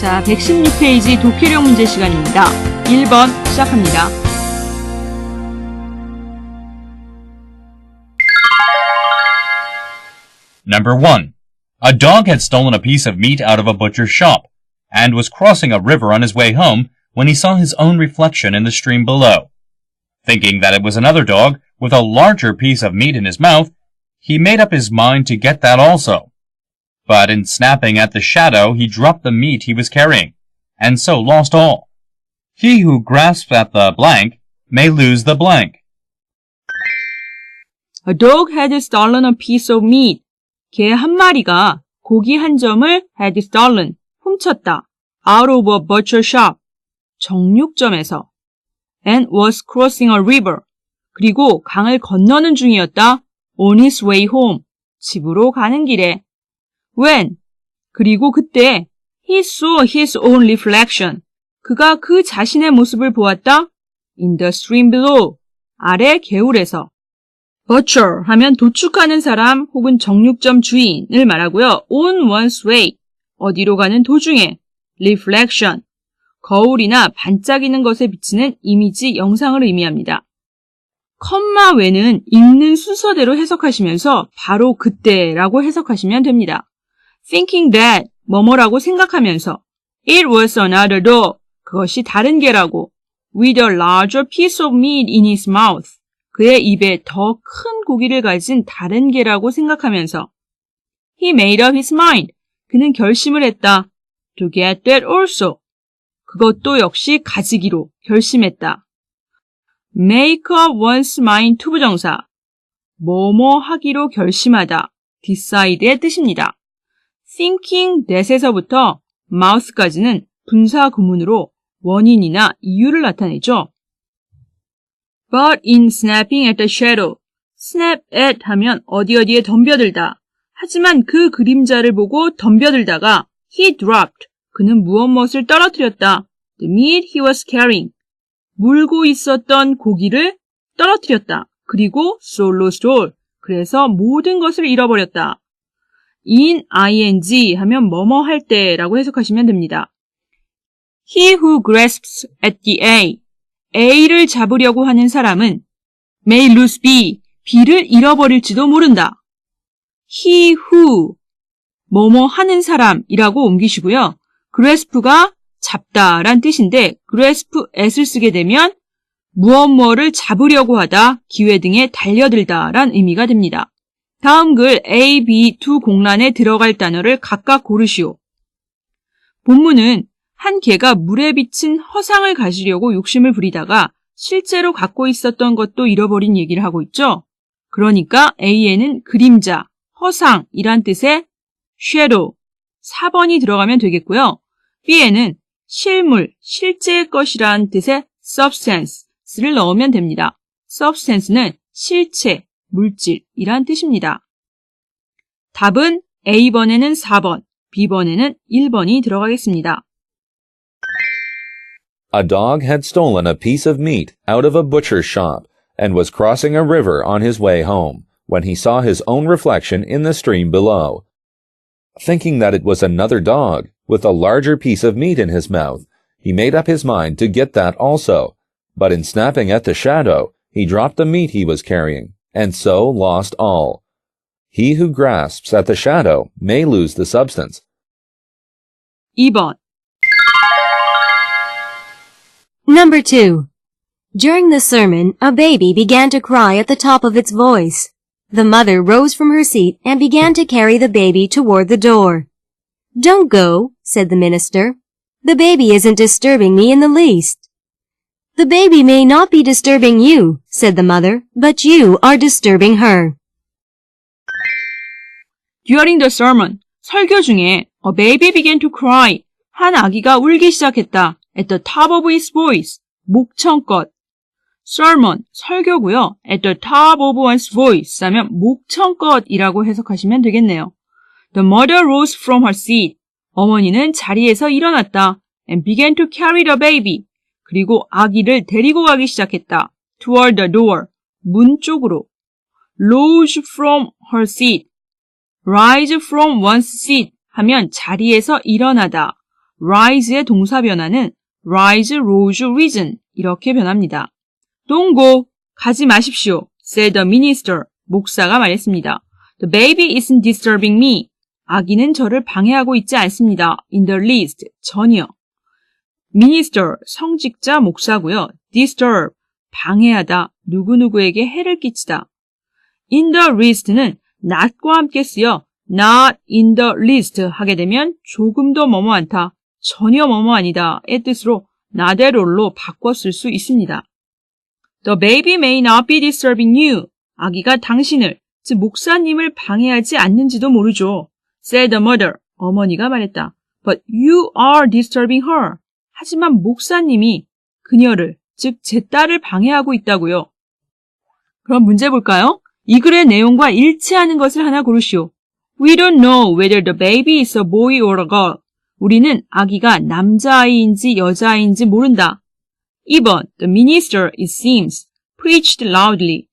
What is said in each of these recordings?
자, 116페이지 독해력 문제 시간입니다. 1번 시작합니다. Number 1. A dog had stolen a piece of meat out of a butcher's shop and was crossing a river on his way home when he saw his own reflection in the stream below. Thinking that it was another dog with a larger piece of meat in his mouth, he made up his mind to get that also. But in snapping at the shadow, he dropped the meat he was carrying, and so lost all. He who grasps at the blank may lose the blank. A dog had stolen a piece of meat. 개 한 마리가 고기 한 점을 had stolen, 훔쳤다. out of a butcher shop, 정육점에서. and was crossing a river. 그리고 강을 건너는 중이었다. on his way home, 집으로 가는 길에. when, 그리고 그때 he saw his own reflection. 그가 그 자신의 모습을 보았다. in the stream below, 아래 개울에서. butcher 하면 도축하는 사람 혹은 정육점 주인을 말하고요. on one's way, 어디로 가는 도중에. reflection, 거울이나 반짝이는 것에 비치는 이미지 영상을 의미합니다. 컴마 외는 읽는 순서대로 해석하시면서 바로 그때라고 해석하시면 됩니다. Thinking that 뭐뭐라고 생각하면서 it was another dog 그것이 다른 개라고 with a larger piece of meat in his mouth 그의 입에 더 큰 고기를 가진 다른 개라고 생각하면서 he made up his mind 그는 결심을 했다 to get that also 그것도 역시 가지기로 결심했다. make up one's mind to 부정사 뭐뭐 하기로 결심하다 decide의 뜻입니다. Thinking that에서부터 mouth까지는 분사 구문으로 원인이나 이유를 나타내죠. But in snapping at the shadow, snap at 하면 어디 어디에 덤벼들다. 하지만 그 그림자를 보고 덤벼들다가 he dropped, 그는 무엇 무엇을 떨어뜨렸다. The meat he was carrying, 물고 있었던 고기를 떨어뜨렸다. 그리고 so lost all, 그래서 모든 것을 잃어버렸다. In ing 하면 뭐뭐 할 때라고 해석하시면 됩니다. He who grasps at the A, A를 잡으려고 하는 사람은 may lose B, B를 잃어버릴지도 모른다. He who, 뭐뭐 하는 사람이라고 옮기시고요. grasp가 잡다란 뜻인데 grasp at을 쓰게 되면 무엇 뭐를 잡으려고 하다, 기회 등에 달려들다란 의미가 됩니다. 다음 글 A, B 두 공란에 들어갈 단어를 각각 고르시오. 본문은 한 개가 물에 비친 허상을 가지려고 욕심을 부리다가 실제로 갖고 있었던 것도 잃어버린 얘기를 하고 있죠. 그러니까 A에는 그림자, 허상이란 뜻의 shadow, 4번이 들어가면 되겠고요. B에는 실물, 실제의 것이란 뜻의 substance를 넣으면 됩니다. substance는 실체, 물질이란 뜻입니다. 답은 A번에는 4번, B번에는 1번이 들어가겠습니다. A dog had stolen a piece of meat out of a butcher's shop and was crossing a river on his way home when he saw his own reflection in the stream below. Thinking that it was another dog with a larger piece of meat in his mouth, he made up his mind to get that also. But in snapping at the shadow, he dropped the meat he was carrying, and so lost all. He who grasps at the shadow may lose the substance. 2번. Number two. During the sermon, a baby began to cry at the top of its voice. The mother rose from her seat and began to carry the baby toward the door. Don't go, said the minister. The baby isn't disturbing me in the least. The baby may not be disturbing you, said the mother, but you are disturbing her. During the sermon, 설교 중에 a baby began to cry. 한 아기가 울기 시작했다. At the top of his voice. 목청껏. sermon, 설교고요. At the top of one's voice 하면 목청껏이라고 해석하시면 되겠네요. The mother rose from her seat. 어머니는 자리에서 일어났다. And began to carry the baby. 그리고 아기를 데리고 가기 시작했다. Toward the door. 문 쪽으로. Rose from her seat. Rise from one's seat 하면 자리에서 일어나다. rise의 동사 변화는 rise, rose, risen 이렇게 변합니다. Don't go. 가지 마십시오. said the minister. 목사가 말했습니다. The baby isn't disturbing me. 아기는 저를 방해하고 있지 않습니다. In the least. 전혀. Minister, 성직자 목사고요. disturb, 방해하다, 누구누구에게 해를 끼치다. in the least는 not과 함께 쓰여 not in the least 하게 되면 조금도 뭐뭐 않다, 전혀 뭐뭐 아니다의 뜻으로 나대롤로 바꿔 쓸 수 있습니다. The baby may not be disturbing you. 아기가 당신을, 즉 목사님을 방해하지 않는지도 모르죠. said the mother. 어머니가 말했다. But you are disturbing her. 하지만 목사님이 그녀를, 즉 제 딸을 방해하고 있다고요. 그럼 문제 볼까요? 이 글의 내용과 일치하는 것을 하나 고르시오. We don't know whether the baby is a boy or a girl. 우리는 아기가 남자아이인지 여자아이인지 모른다. 2번, the minister, it seems, preached loudly.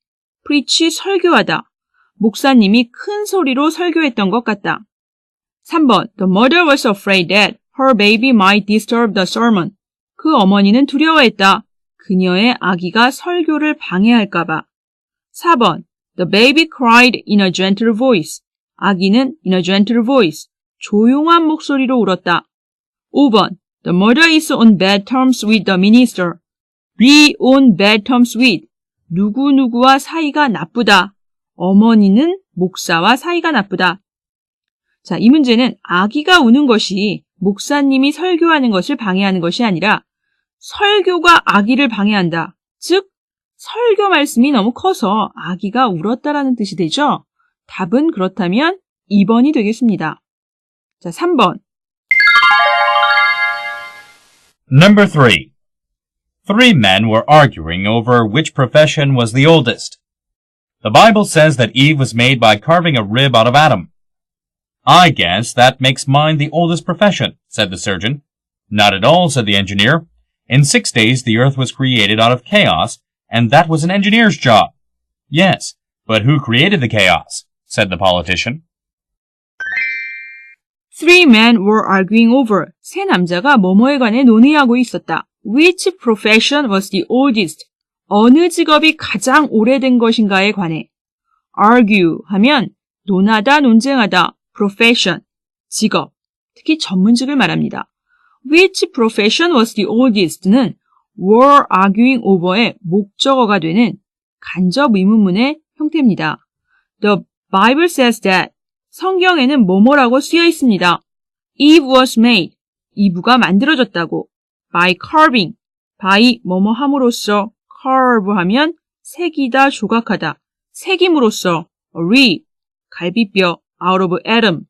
preach, 설교하다. 목사님이 큰 소리로 설교했던 것 같다. 3번, the mother was afraid that her baby might disturb the sermon. 그 어머니는 두려워했다. 그녀의 아기가 설교를 방해할까봐. 4번, the baby cried in a gentle voice. 아기는 in a gentle voice. 조용한 목소리로 울었다. 5번, the mother is on bad terms with the minister. be on bad terms with. 누구누구와 사이가 나쁘다. 어머니는 목사와 사이가 나쁘다. 자, 이 문제는 아기가 우는 것이 목사님이 설교하는 것을 방해하는 것이 아니라 설교가 아기를 방해한다. 즉, 설교 말씀이 너무 커서 아기가 울었다라는 뜻이 되죠? 답은 그렇다면 2번이 되겠습니다. 자, 3번. Number 3. Three men were arguing over which profession was the oldest. The Bible says that Eve was made by carving a rib out of Adam. I guess that makes mine the oldest profession, said the surgeon. Not at all, said the engineer. In six days the earth was created out of chaos, and that was an engineer's job. Yes, but who created the chaos? said the politician. Three men were arguing over. 세 남자가 뭐뭐에 관해 논의하고 있었다. Which profession was the oldest? 어느 직업이 가장 오래된 것인가에 관해. argue 하면 논하다, 논쟁하다. profession, 직업, 특히 전문직을 말합니다. Which profession was the oldest는 were arguing over의 목적어가 되는 간접 의문문의 형태입니다. The Bible says that 성경에는 뭐뭐라고 쓰여 있습니다. Eve was made. 이브가 만들어졌다고. By carving. by 뭐뭐 함으로써 carve 하면 새기다, 조각하다. 새김으로써 re 갈비뼈 out of Adam.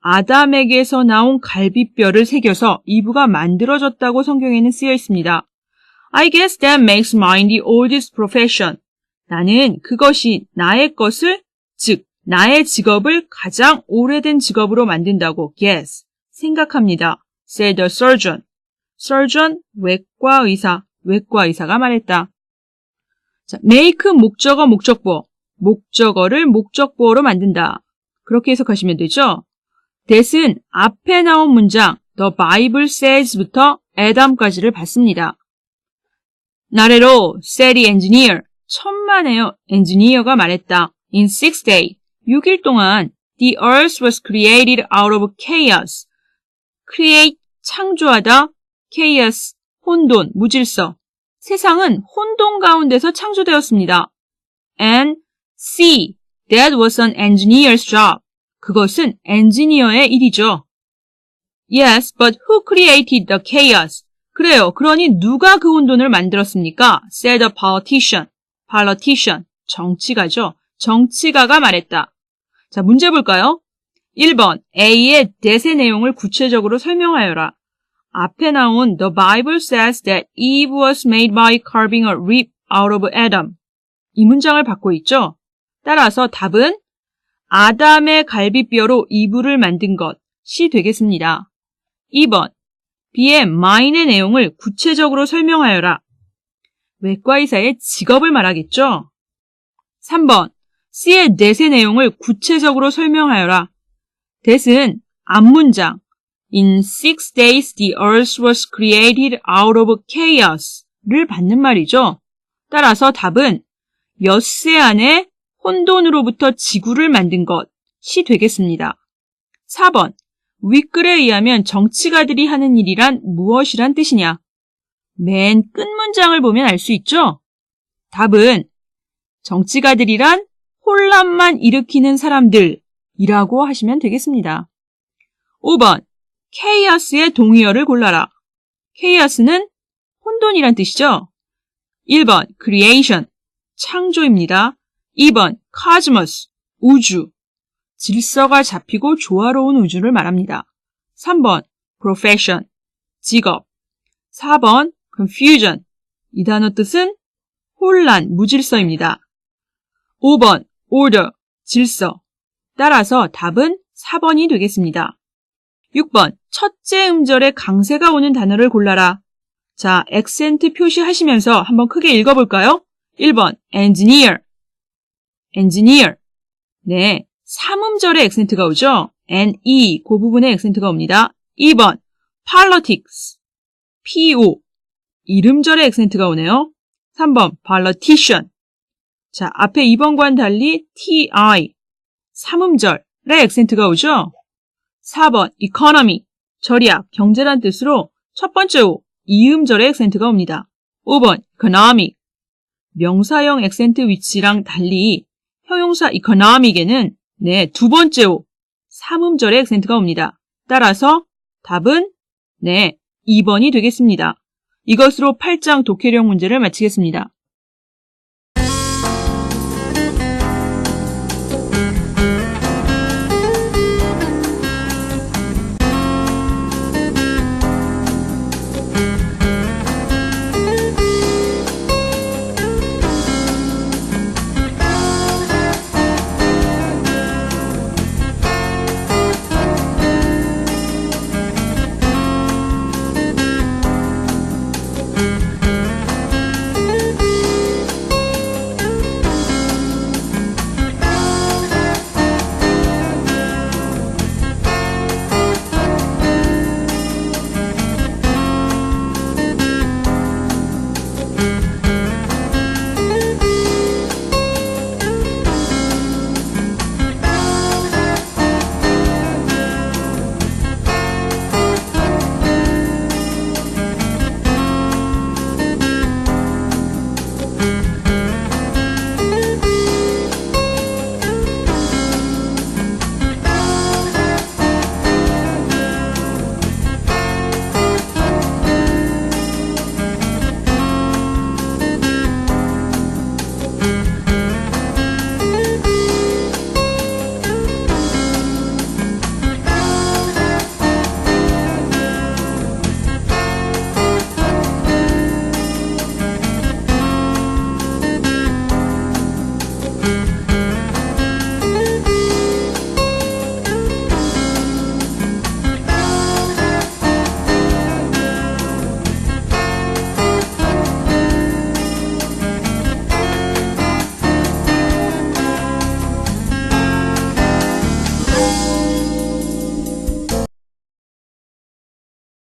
아담에게서 나온 갈비뼈를 새겨서 이브가 만들어졌다고 성경에는 쓰여 있습니다. I guess that makes mine the oldest profession. 나는 그것이 나의 것을, 즉, 나의 직업을 가장 오래된 직업으로 만든다고 guess, 생각합니다. said the surgeon. surgeon, 외과 의사, 외과 의사가 말했다. 자, make 목적어 목적보, 목적어를 목적보어로 만든다. 그렇게 해석하시면 되죠. that은 앞에 나온 문장 the Bible says부터 Adam까지를 받습니다. Said the engineer. 천만에요. 엔지니어가 말했다. In six days, 6일 동안 the earth was created out of chaos. create, 창조하다, chaos, 혼돈, 무질서. 세상은 혼돈 가운데서 창조되었습니다. And C, that was an engineer's job. 그것은 엔지니어의 일이죠. Yes, but who created the chaos? 그래요. 그러니 누가 그 혼돈을 만들었습니까? said a politician. politician. 정치가죠. 정치가가 말했다. 자, 문제 볼까요? 1번. A의 대세 내용을 구체적으로 설명하여라. 앞에 나온 The Bible says that Eve was made by carving a rib out of Adam. 이 문장을 받고 있죠? 따라서 답은 아담의 갈비뼈로 이불을 만든 것이 되겠습니다. 2번. B의 mine의 내용을 구체적으로 설명하여라. 외과의사의 직업을 말하겠죠? 3번. C의 that의 내용을 구체적으로 설명하여라. that은 앞문장. In six days the earth was created out of chaos를 받는 말이죠. 따라서 답은 엿새 안에 혼돈으로부터 지구를 만든 것이 되겠습니다. 4번. 윗글에 의하면 정치가들이 하는 일이란 무엇이란 뜻이냐? 맨 끝 문장을 보면 알 수 있죠? 답은 정치가들이란 혼란만 일으키는 사람들이라고 하시면 되겠습니다. 5번. 케이아스의 동의어를 골라라. 케이아스는 혼돈이란 뜻이죠? 1번. creation. 창조입니다. 2번. cosmos. 우주. 질서가 잡히고 조화로운 우주를 말합니다. 3번. profession. 직업. 4번. confusion. 이 단어 뜻은 혼란, 무질서입니다. 5번. order. 질서. 따라서 답은 4번이 되겠습니다. 6번. 첫째 음절에 강세가 오는 단어를 골라라. 자, 액센트 표시하시면서 한번 크게 읽어볼까요? 1번. engineer. Engineer. 네. 3음절에 액센트가 오죠? ne, 그 부분에 액센트가 옵니다. 2번. politics. po. 이름절에 액센트가 오네요. 3번. politician. 자, 앞에 2번과는 달리 ti. 3음절에 액센트가 오죠? 4번. economy. 절약, 경제란 뜻으로 첫 번째 오, 이음절에 액센트가 옵니다. 5번. economic. 명사형 액센트 위치랑 달리 형용사 economic에는 네, 두 번째 오, 3음절에 액센트가 옵니다. 따라서 답은 네, 2번이 되겠습니다. 이것으로 8장 독해력 문제를 마치겠습니다.